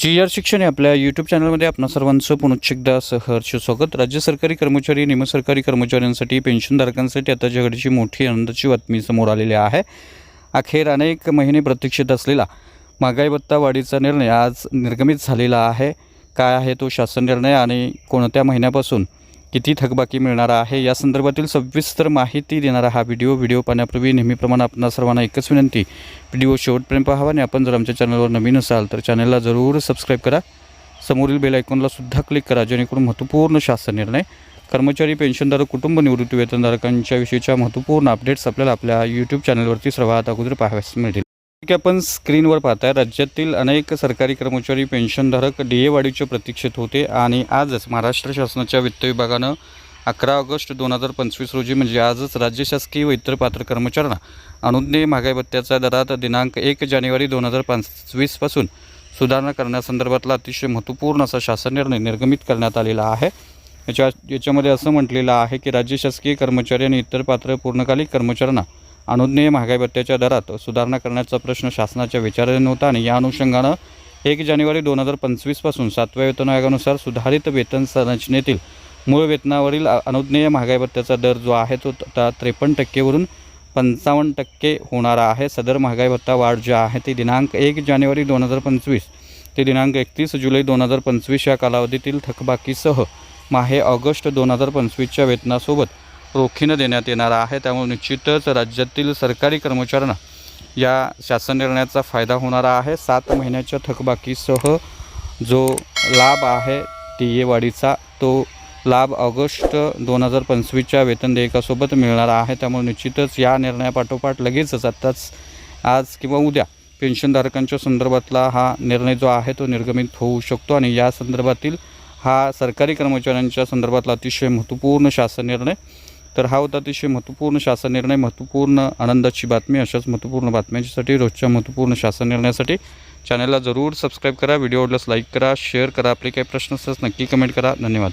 जी R शिक्षण या आपल्या यूट्यूब चॅनलमध्ये आपण सर्वांचं पुनश्च एकदा सहर्ष स्वागत. राज्य सरकारी कर्मचारी निमसरकारी कर्मचाऱ्यांसाठी पेन्शनधारकांसाठी आता जगडीची मोठी आनंदाची बातमी समोर आलेली आहे. अखेर अनेक महिने प्रतीक्षित असलेला महागाई भत्ता वाढीचा निर्णय आज निर्गमित झालेला आहे. काय आहे तो शासन निर्णय आणि कोणत्या महिन्यापासून किती थकबाकी मिळणार आहे या संदर्भातील सविस्तर माहिती देणारा हा व्हिडिओ. व्हिडिओ पाहण्यापूर्वी नेहमीप्रमाणे आपणा सर्वांना एकच विनंती व्हिडिओ शेवटपर्यंत पाहावा आणि आपण जर आमच्या चॅनलवर नवीन असाल तर चॅनलला जरूर सबस्क्राईब करा. समोरील बेल आयकॉनला सुद्धा क्लिक करा जेणेकरून महत्त्वपूर्ण शासन निर्णय कर्मचारी पेन्शनधारक कुटुंब निवृत्ती वेतनधारकांच्या विषयीच्या महत्त्वपूर्ण अपडेट्स आपल्याला आपल्या यूट्यूब चॅनलवरती सर्वात अगोदर पाहाव्यास मिळतील. की आपण स्क्रीनवर पाहताय राज्यातील अनेक सरकारी कर्मचारी पेन्शनधारक डी ए वाढीच्या प्रतीक्षेत होते आणि आजच महाराष्ट्र शासनाच्या वित्त विभागानं अकरा ऑगस्ट दोन हजार पंचवीस रोजी म्हणजे आजच राज्य शासकीय व इतर पात्र कर्मचाऱ्यांना अनुज्ञेय महागाई भत्त्याच्या दरात दिनांक एक जानेवारी दोन हजार पंचवीसपासून सुधारणा करण्यासंदर्भातला अतिशय महत्त्वपूर्ण असा शासन निर्णय निर्गमित करण्यात आलेला आहे. याच्या याच्यामध्ये असं म्हटलेलं आहे की राज्य शासकीय कर्मचारी आणि इतर पात्र पूर्णकालिक कर्मचाऱ्यांना अनुज्ञेय महागाई भत्त्याच्या दरात सुधारणा करण्याचा प्रश्न शासनाच्या विचाराने नव्हता आणि या अनुषंगानं एक जानेवारी दोन हजार पंचवीसपासून सातव्या वेतन आयोगानुसार सुधारित वेतन संरचनेतील मूळ वेतनावरील अनुज्ञेय महागाई भत्त्याचा दर जो आहे तो आता त्रेपन्न टक्केवरून पंचावन्न टक्के होणारा आहे. सदर महागाई भत्ता वाढ जी आहे ती दिनांक एक जानेवारी दोन हजार पंचवीस ते दिनांक एकतीस जुलै दोन हजार पंचवीस या कालावधीतील थकबाकीसह माहे ऑगस्ट दोन हजार पंचवीसच्या वेतनासोबत रोखीनं देण्यात येणार आहे. त्यामुळे निश्चितच राज्यातील सरकारी कर्मचाऱ्यांना या शासन निर्णयाचा फायदा होणारा आहे. सात महिन्याच्या थकबाकीसह जो लाभ आहे टी वाढीचा तो लाभ ऑगस्ट दोन हजार पंचवीसच्या वेतन देयकासोबत मिळणार आहे. त्यामुळे निश्चितच या निर्णयापाठोपाठ लगेचच आत्ताच आज किंवा उद्या पेन्शनधारकांच्या संदर्भातला हा निर्णय जो आहे तो निर्गमित होऊ शकतो. आणि या संदर्भातील हा सरकारी कर्मचाऱ्यांच्या संदर्भातला अतिशय महत्त्वपूर्ण शासन निर्णय तर हा होता अतिशय महत्त्वपूर्ण शासन निर्णय महत्त्वपूर्ण आनंदाची बातमी अशाच महत्त्वपूर्ण बातम्यांसाठी रोजच्या महत्त्वपूर्ण शासन निर्णयासाठी चॅनलला जरूर सबस्क्राईब करा. व्हिडिओ आवडल्यास लाईक करा शेअर करा. आपले काही प्रश्न असल्यास नक्की कमेंट करा. धन्यवाद.